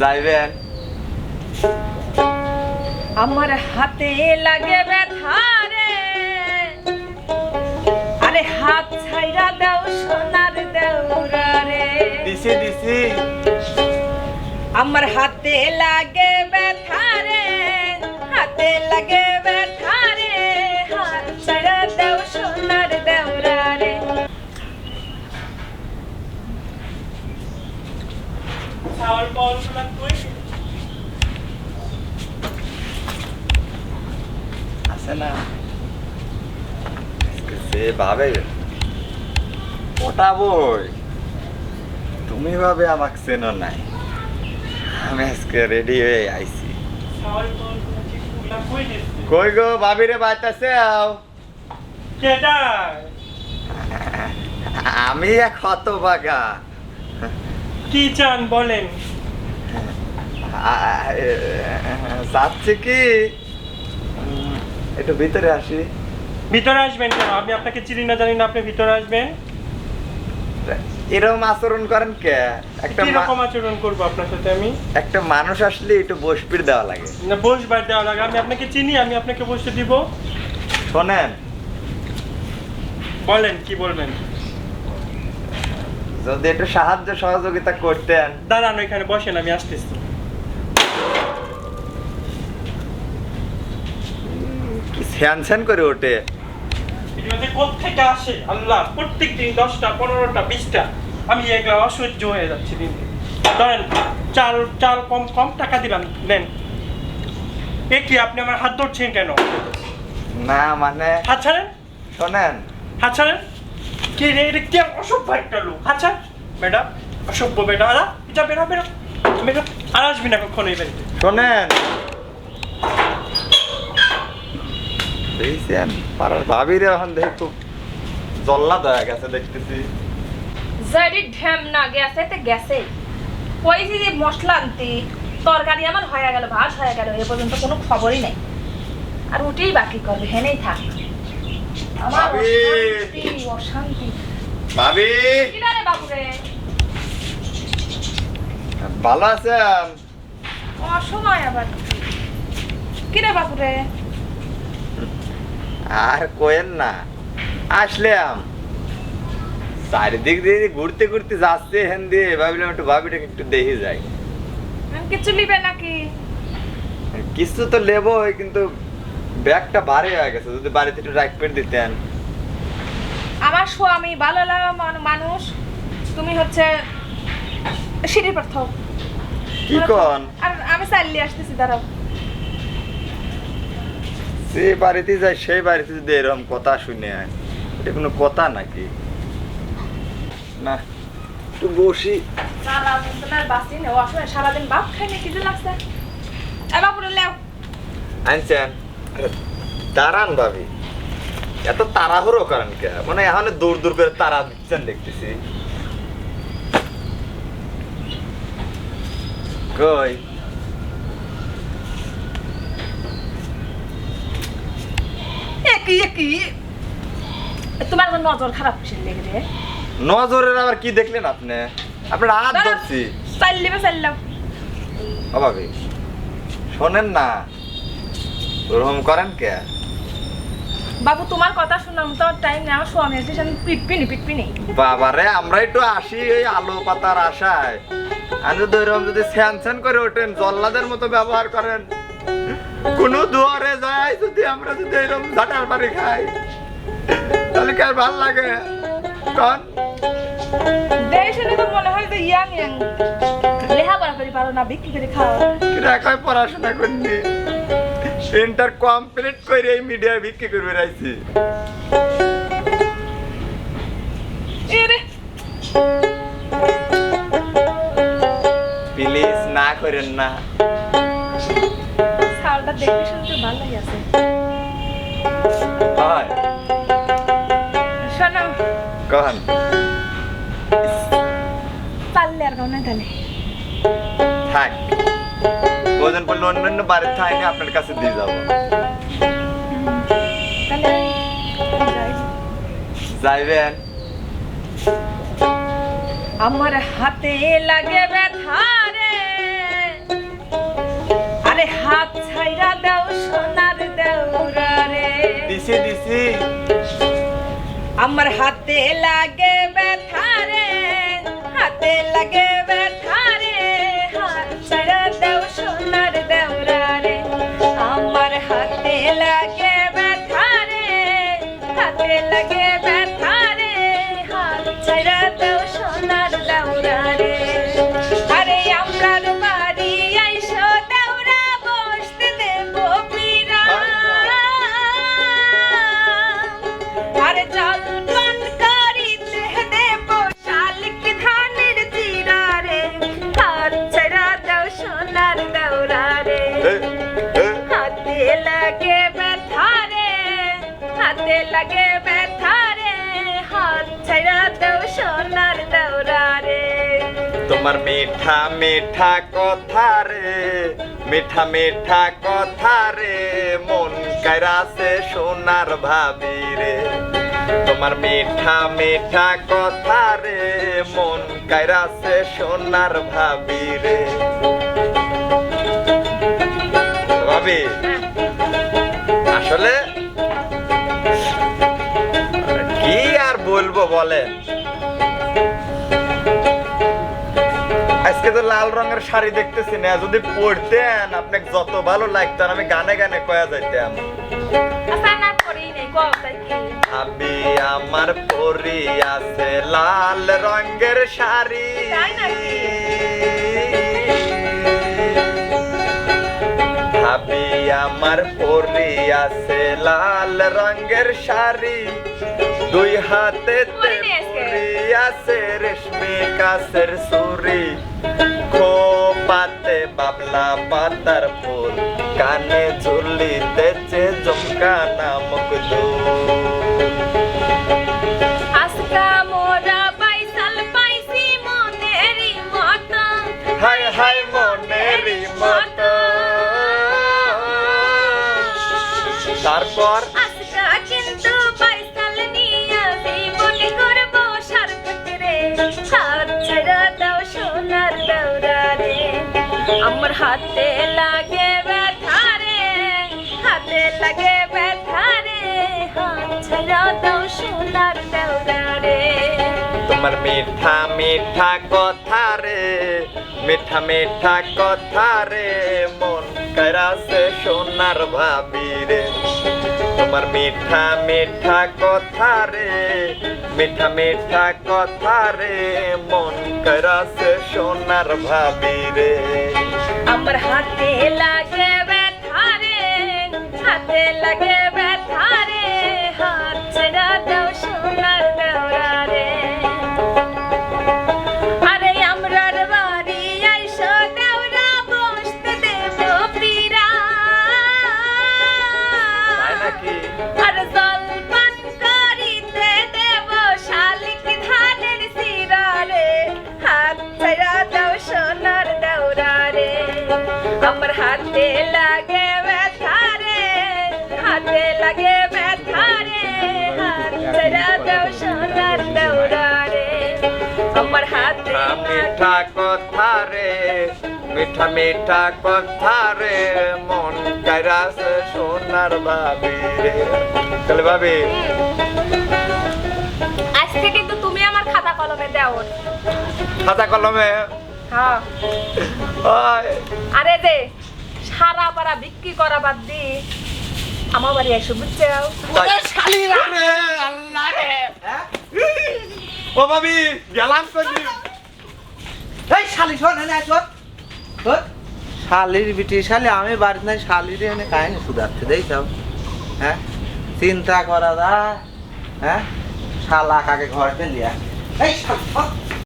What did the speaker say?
যাইবেন আমার হাতে লাগে ব্যথা রে। আরে হাত ছাইরা দাও সোনার দেউরা রে। দিছি দিছি। আমার হাতে লাগে ব্যথা না। আজকে সে ভাবে। ওটা বই। তুমি ভাবে আমাকে চেনো নাই। আমি আজকে রেডি হয়ে আইছি। কই গো ভাবি রে বাইতাছে আও। আমি এক হত বাগা কি চান বলেন? চাচ্ছি কি? একটু ভিতরে আসি। ভিতরে আসবেন কেন? আমি আপনাকে চিনি না জানি না আপনি ভিতরে আসবেন। এরকম আচরণ করেন কে? একটা আচরণ করব আপনার সাথে আমি? একটা মানুষ আসলে একটু বসপির দেওয়া লাগে। না বসবার দেওয়া লাগে। আমি আপনাকে চিনি আমি আপনাকে বসতে দিব। শোনেন। বলেন কি বলবেন? যদি একটু সাহায্য সহযোগিতা করতেন। দাঁড়ান ওইখানে বসেন আমি আসতেছি। কি স্যান স্যান করে ওঠে কোত্থেকে আসে? আল্লাহ প্রত্যেক দিন দশটা পনেরোটা বিশটা। আমি এগুলো অসহ্য হয়ে যাচ্ছি দিন। ধরেন চাল চাল কম কম টাকা দিলাম নেন। এ কি আপনি আমার হাত ধরছেন কেন? না মানে হাত ছাড়েন? শোনেন। হাত ছাড়েন? কি রে এটা কি অসভ্য একটা লোক? হাত ছাড়। ম্যাডাম অসভ্য বেটা। আরা যা বেরো বেরো বেরো। আর আসবি না কখনো এই বাড়িতে। শোনেন। পাড়ার ভাবিরে এখন দেখি খুব জল্লাদ হয়ে গেছে দেখতেছি। ঢ্যাম না গেছে তো গেছে। ওই যে মশলা আনতি তরকারি আমার হয়ে গেল ভাত হয়ে গেল এ পর্যন্ত কোনো খবরই নাই। আর উঠেই বাকি করবে হেনেই থাক। আমার ভাবি! অশান্তি অশান্তি। ভাবি! কি রে বাবুরে? ভালো আছেন? অসময় আবার। কি রে বাবুরে? আর কোয়েন না। আসলাম। চারিদিক দিয়ে ঘুরতে ঘুরতে যাচ্ছে হেন দিয়ে। ভাবলাম একটু ভাবিটাকে একটু দেখে যাই। কিছু নিবে নাকি? কিছু তো লেবই কিন্তু ব্যাগটা ভারী হয়ে গেছে। যদি বাড়িতে একটু রাখ পেট দিতেন। আমার স্বামী ভালো লাগা মানুষ। তুমি হচ্ছে সিঁড়ি পাঠাও কি কন? আর আমি চালিয়ে আসতেছি দাঁড়াও। সে বাড়িতে যায় সেই বাড়িতে যদি এরকম কথা শুনে এটা কোনো কথা নাকি? না। একটু বসি। সারা দিন বাসি নে অসময় সারাদিন বাপ খাই না কিছু লাগছে? এ বাবুরে লেও। আনছেন? দাঁড়ান ভাবি। এত তাড়াহুড়ো করেন কে? মানে এখন দূর দূর করে তারা দিচ্ছেন দেখতেছি। কই? একই একই তোমার তো নজর খারাপ কিসের রে? নজরের আবার কি দেখলেন আপনি? আপনার হাত ধরছি। চাল্লিবে চাল্লাম ও শোনেন না। ওরকম করেন কে? বাবু তোমার কথা শুনলাম তো টাইম নেই আমার স্বামী এসে আমি পিটপিনি পিটপিনি। বাবারে আমরা একটু আসি এই আলো পাতার আশায়। আমি ওইরকম যদি স্যান স্যান করে ওঠেন জল্লাদের মতো ব্যবহার করেন। কোন দুয়ারে যায় যদি আমরা যদি এরকম ঝাটার বাড়ি খাই তাহলে কি আর ভালো লাগে? কন দেশে তো মনে হয় যে ইয়াং ইয়াং। লেখাপড়া করে পারো না বিক্রি করে খাও। কিরা কয় পড়াশোনা করিনি? ইন্টার কমপ্লিট করে এই মিডিয়ায় বিক্রি করে বেড়াইছি। এ প্লিজ না করেন না। শালটা দেখতে শুনতে ভালো আছে। হয় শোনো। কন পারলে আর গাও তাহলে। থাক। ওজন পড়লে অন্যান্য বাড়ির থাইনি আপনার কাছে দিয়ে যাব। তাহলে যাইবেন? আমার হাতে লাগে আমার হাতে লাগে ব্যথা রে, হাতে লাগে ব্যথা রে। হাত দাও সোনার দেওরা রে, আমার হাতে লাগে ব্যথা রে, হাতে লাগে ব্যথা রে। হাত ছাড়া দাও সোনার দেওরা রে। আরে আরে লাগে ব্যথা রে। হাত ছাড়া দাও সোনার দৌড়া রে। তোমার মিঠা মিঠা কথা রে মিঠা মিঠা কথা রে। মন কাইরাছে সোনার ভাবি রে। তোমার মিঠা মিঠা কথা রে মন কাইরাছে সোনার ভাবি রে। ভাবি আসলে বলব বলেন আজকে তো লাল রঙের শাড়ি দেখতেছি না যদি পড়তেন আপনাকে যত ভালো লাগতো আমি গানে গানে কয়া যাইতাম। আচ্ছা ভাবি আমার পরি আছে লাল রঙের শাড়ি। তাই আমার পরি আছে লাল রঙের শাড়ি। দুই হাতে? আছে রেশমি কাছের সুরি খোপাতে বাবলা পাতার ফুল কানে ঝুলিতেছে জমকা নামক হাই হাই মনেরই মতো তারপর হাতে লাগে ব্যথা রে, হাতে লাগে ব্যথা রে তোমার মিঠা মিঠা কথা রে, মিঠা মিঠা কথা রে, মন কারাসে সোনার ভাবি রে। তোমার মিঠা মিঠা কথা রে, মিঠা মিঠা কথা রে, মন কারাসে সোনার ভাবি রে। আমার হাতে লাগে ব্যথা রে হাতে লাগে ব্যথা রে। হাত ছেড়া দাও সোনার দেওরা হাতে লাগে ব্যথা রে হাত দাও সোনার দেওরা রে আমার হাতে মিঠা কথা রে মিঠা মিঠা কথা রে মন কাইরাসে সোনার ভাবি রে। চলে ভাবি আজকে কিন্তু তুমি আমার খাতা কলমে দাও খাতা কলমে? হ্যাঁ। আরে দে সারা পাড়া বিক্রি করা বাদ দি আমার বাড়ি এসে বুঝছ রে, ও ভাবি গেলাম কই এই শালি শোন এনে আয় শোন। শালির বিটি শালি আমি বাড়িতে নাই শালির এনে কাহিনী শুধাচ্ছে দেখছ? হ্যাঁ? চিন্তা করা যায় হ্যাঁ? শালা কাকে ঘরে লিয়া এই শালি